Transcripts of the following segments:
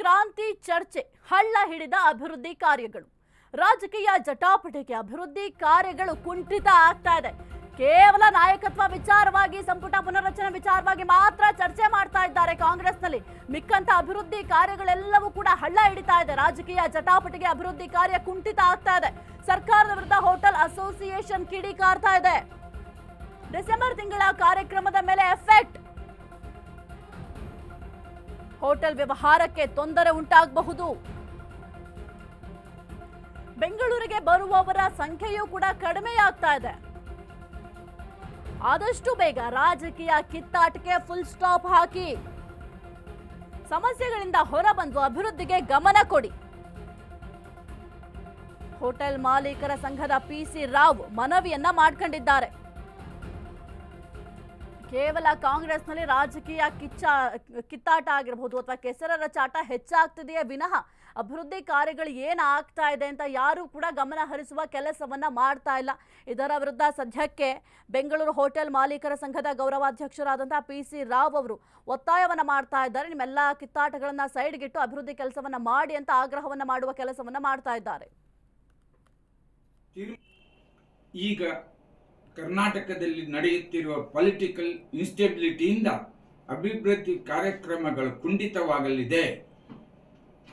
ಕ್ರಾಂತಿ ಚರ್ಚೆ, ಹಳ್ಳ ಹಿಡಿದ ಅಭಿವೃದ್ಧಿ ಕಾರ್ಯಗಳು. ರಾಜಕೀಯ ಜಟಾಪಟಿಗೆ ಅಭಿವೃದ್ಧಿ ಕಾರ್ಯಗಳು ಕುಂಠಿತ ಆಗ್ತಾ ಇದೆ. ಕೇವಲ ನಾಯಕತ್ವ ವಿಚಾರವಾಗಿ, ಸಂಪುಟ ಪುನರ್ರಚನೆ ವಿಚಾರವಾಗಿ ಮಾತ್ರ ಚರ್ಚೆ ಮಾಡ್ತಾ ಇದ್ದಾರೆ ಕಾಂಗ್ರೆಸ್ನಲ್ಲಿ. ಮಿಕ್ಕಂತ ಅಭಿವೃದ್ಧಿ ಕಾರ್ಯಗಳೆಲ್ಲವೂ ಕೂಡ ಹಳ್ಳ ಹಿಡಿತಾ ಇದೆ. ರಾಜಕೀಯ ಜಟಾಪಟಿಗೆ ಅಭಿವೃದ್ಧಿ ಕಾರ್ಯ ಕುಂಠಿತ ಆಗ್ತಾ ಇದೆ. ಸರ್ಕಾರದ ವಿರುದ್ಧ ಹೋಟೆಲ್ ಅಸೋಸಿಯೇಷನ್ ಕಿಡಿಕಾರ್ತಾ ಇದೆ. ಡಿಸೆಂಬರ್ ತಿಂಗಳ ಕಾರ್ಯಕ್ರಮದ ಮೇಲೆ ಎಫೆಕ್ಟ್. ಹೋಟೆಲ್ ವ್ಯವಹಾರಕ್ಕೆ ತೊಂದರೆ ಉಂಟಾಗಬಹುದು. ಬೆಂಗಳೂರಿಗೆ ಬರುವವರ ಸಂಖ್ಯೆಯೂ ಕೂಡ ಕಡಿಮೆಯಾಗ್ತಾ ಇದೆ. ಆದಷ್ಟು ಬೇಗ ರಾಜಕೀಯ ಕಿತ್ತಾಟಕ್ಕೆ ಫುಲ್ ಸ್ಟಾಪ್ ಹಾಕಿ. ಸಮಸ್ಯೆಗಳಿಂದ ಹೊರಬಂದು ಅಭಿವೃದ್ಧಿಗೆ ಗಮನ ಕೊಡಿ. ಹೋಟೆಲ್ ಮಾಲೀಕರ ಸಂಘದ ಪಿಸಿ ರಾವ್ ಮನವಿಯನ್ನ ಮಾಡ್ಕೊಂಡಿದ್ದಾರೆ. ಕೇವಲ ಕಾಂಗ್ರೆಸ್ನಲ್ಲಿ ರಾಜಕೀಯ ಕಿಚ್ಚ, ಕಿತ್ತಾಟ ಆಗಿರಬಹುದು ಅಥವಾ ಕೆಸರರ ಚಾಟ ಹೆಚ್ಚಾಗ್ತಿದೆಯೇ ವಿನಃ ಅಭಿವೃದ್ಧಿ ಕಾರ್ಯಗಳು ಏನಾಗ್ತಾ ಇದೆ ಅಂತ ಯಾರೂ ಕೂಡ ಗಮನ ಹರಿಸುವ ಕೆಲಸವನ್ನ ಮಾಡ್ತಾ ಇಲ್ಲ. ಇದರ ವಿರುದ್ಧ ಸದ್ಯಕ್ಕೆ ಬೆಂಗಳೂರು ಹೋಟೆಲ್ ಮಾಲೀಕರ ಸಂಘದ ಗೌರವಾಧ್ಯಕ್ಷರಾದಂತಹ ಪಿ ಸಿ ರಾವ್ ಅವರು ಒತ್ತಾಯವನ್ನ ಮಾಡ್ತಾ ಇದ್ದಾರೆ. ನಿಮ್ಮೆಲ್ಲ ಕಿತ್ತಾಟಗಳನ್ನ ಸೈಡ್ಗಿಟ್ಟು ಅಭಿವೃದ್ಧಿ ಕೆಲಸವನ್ನ ಮಾಡಿ ಅಂತ ಆಗ್ರಹವನ್ನ ಮಾಡುವ ಕೆಲಸವನ್ನ ಮಾಡ್ತಾ ಇದ್ದಾರೆ. ಈಗ ಕರ್ನಾಟಕದಲ್ಲಿ ನಡೆಯುತ್ತಿರುವ ಪೊಲಿಟಿಕಲ್ ಇನ್ಸ್ಟೆಬಿಲಿಟಿಯಿಂದ ಅಭಿವೃದ್ಧಿ ಕಾರ್ಯಕ್ರಮಗಳು ಕುಂಠಿತವಾಗಲಿದೆ.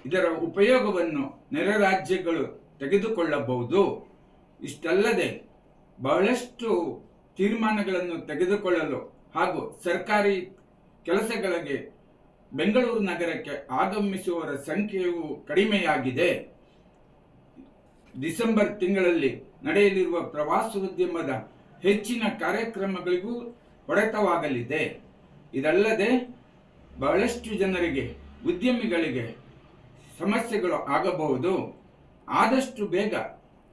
ಇದರ ಉಪಯೋಗವನ್ನು ನೆರೆ ರಾಜ್ಯಗಳು ತೆಗೆದುಕೊಳ್ಳಬಹುದು. ಇಷ್ಟಲ್ಲದೆ ಬಹಳಷ್ಟು ತೀರ್ಮಾನಗಳನ್ನು ತೆಗೆದುಕೊಳ್ಳಲು ಹಾಗೂ ಸರ್ಕಾರಿ ಕೆಲಸಗಳಿಗೆ ಬೆಂಗಳೂರು ನಗರಕ್ಕೆ ಆಗಮಿಸುವವರ ಸಂಖ್ಯೆಯು ಕಡಿಮೆಯಾಗಿದೆ. ಡಿಸೆಂಬರ್ ತಿಂಗಳಲ್ಲಿ ನಡೆಯಲಿರುವ ಪ್ರವಾಸೋದ್ಯಮದ ಹೆಚ್ಚಿನ ಕಾರ್ಯಕ್ರಮಗಳಿಗೂ ಹೊಡೆತವಾಗಲಿದೆ. ಇದಲ್ಲದೆ ಬಹಳಷ್ಟು ಜನರಿಗೆ, ಉದ್ಯಮಿಗಳಿಗೆ ಸಮಸ್ಯೆಗಳು ಆಗಬಹುದು. ಆದಷ್ಟು ಬೇಗ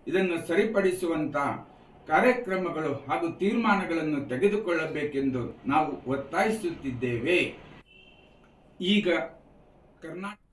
ಇದನ್ನು ಸರಿಪಡಿಸುವಂತ ಕಾರ್ಯಕ್ರಮಗಳು ಹಾಗೂ ತೀರ್ಮಾನಗಳನ್ನು ತೆಗೆದುಕೊಳ್ಳಬೇಕೆಂದು ನಾವು ಒತ್ತಾಯಿಸುತ್ತಿದ್ದೇವೆ. ಈಗ ಕರ್ನಾಟಕ